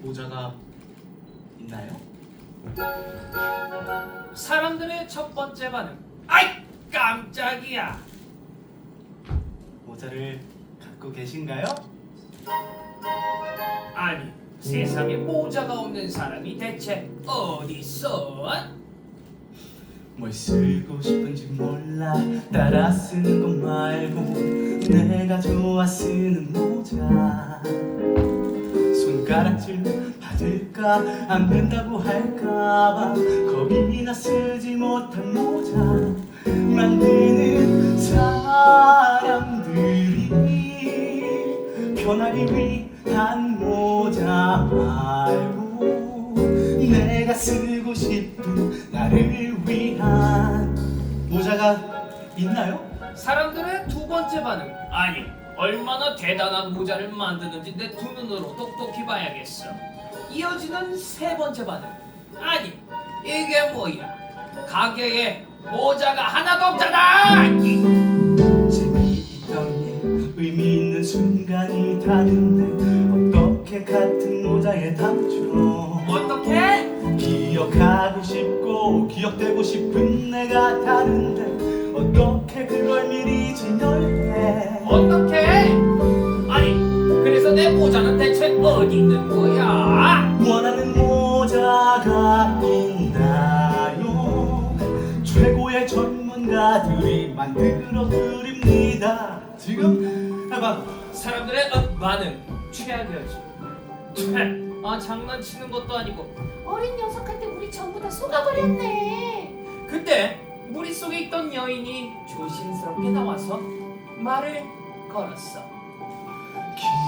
모자가 있나요? 사람들의 첫 번째 반응. 아이 깜짝이야. 모자를 갖고 계신가요? 아니 세상에 모자가 없는 사람이 대체 어디 있어? 뭘 쓰고 싶은지 몰라 따라 쓰는 것 말고 내가 좋아 쓰는 모자 손가락질 받을까 안 된다고 할까봐 겁이 나 쓰지 못한 모자 만드는 사람들이 편하기 위한 모자 말고 내가 쓰고 싶은 나를 위한 모자가 있나요? 사람들의 두 번째 반응. 아니 얼마나 대단한 모자를 만드는지 내 두 눈으로 똑똑히 봐야겠어. 이어지는 세 번째 반응. 아니 이게 뭐야? 가게에 모자가 하나도 없잖아. 이. 재미있던 일 의미 있는 순간이 다른데 어떻게 같은 모자에 담죠 어떻게? 기억하고 싶고 기억되고 싶은 내가 다른데 모자는 대체 어디 있는 거야? 원하는 모자가 있나요 최고의 전문가들이 만들어 드립니다 지금 해봐 사람들의 어, 반응 최악이었지. 채, 아 장난치는 것도 아니고 어린 녀석한테 우리 전부 다 속아버렸네. 그때 무리 속에 있던 여인이 조심스럽게 나와서 말을 걸었어.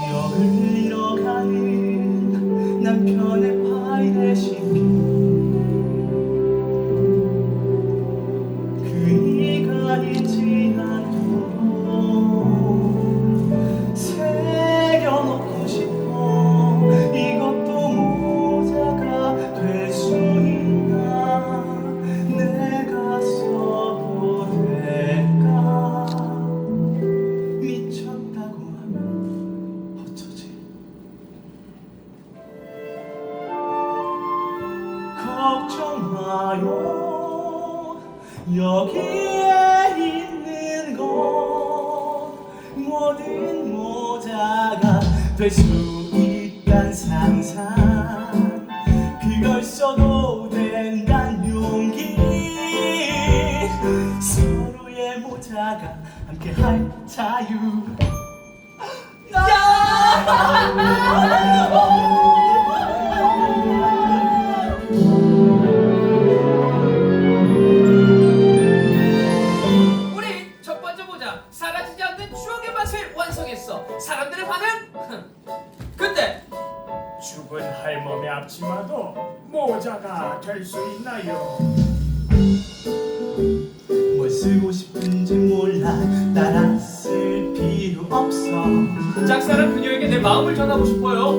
기억을 잃어가는 남편의 파일에 씹 여기에 있는 건 모든 모자가 될 수 있단 상상. 그걸 써도 된단 용기. 서로의 모자가 함께 할 자유. 우 사람들의 반응? 그때 죽은 할멈의 앞치마도 모자가 될 수 있나요? 뭘 쓰고 싶은지 몰라 따라 쓸 필요 없어 짝사랑 그녀에게 내 마음을 전하고 싶어요.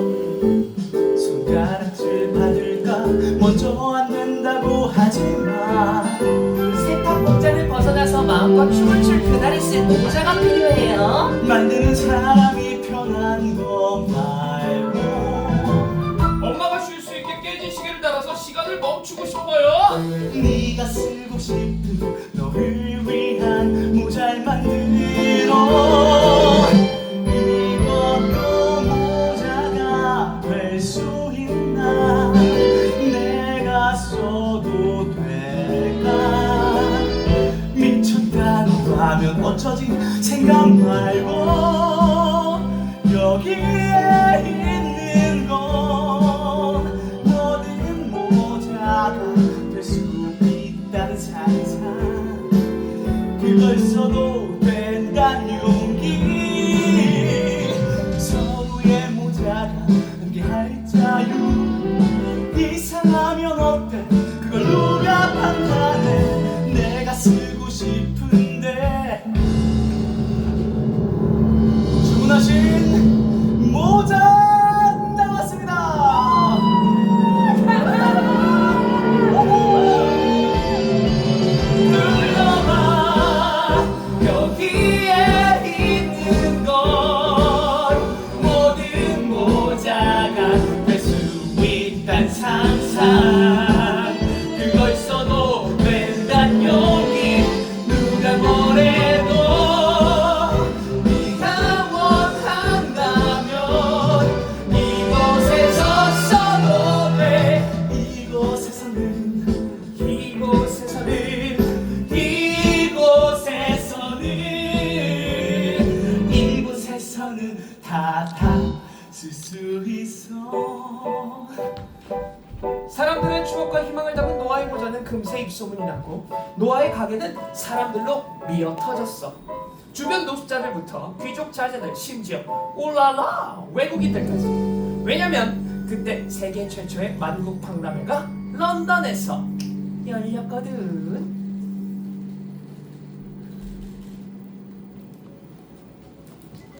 손가락질 받을까 먼저 안 된다고 하지마 마음껏 춤을 출 그날에 쓸 모자가 필요해요. 만드는 사람이 편한 거 말고 엄마가 쉴 수 있게 깨진 시계를 달아서 시간을 멈추고 싶어요. 네가 쓰고 싶은 너를 위한 하면 어쩌지 생각 말고 여기에 선물하신 모자 나왔습니다. 둘러봐 여기 있는 건 모든 모자가 될 수 있단 상상. 다다쓸수 있어 사람들의 추억과 희망을 담은 노아의 모자는 금세 입소문이 났고 노아의 가게는 사람들로 미어 터졌어. 주변 노숙자들부터 귀족 자제들 심지어 올라라 외국인들까지. 왜냐면 그때 세계 최초의 만국 박람회가 런던에서 열렸거든.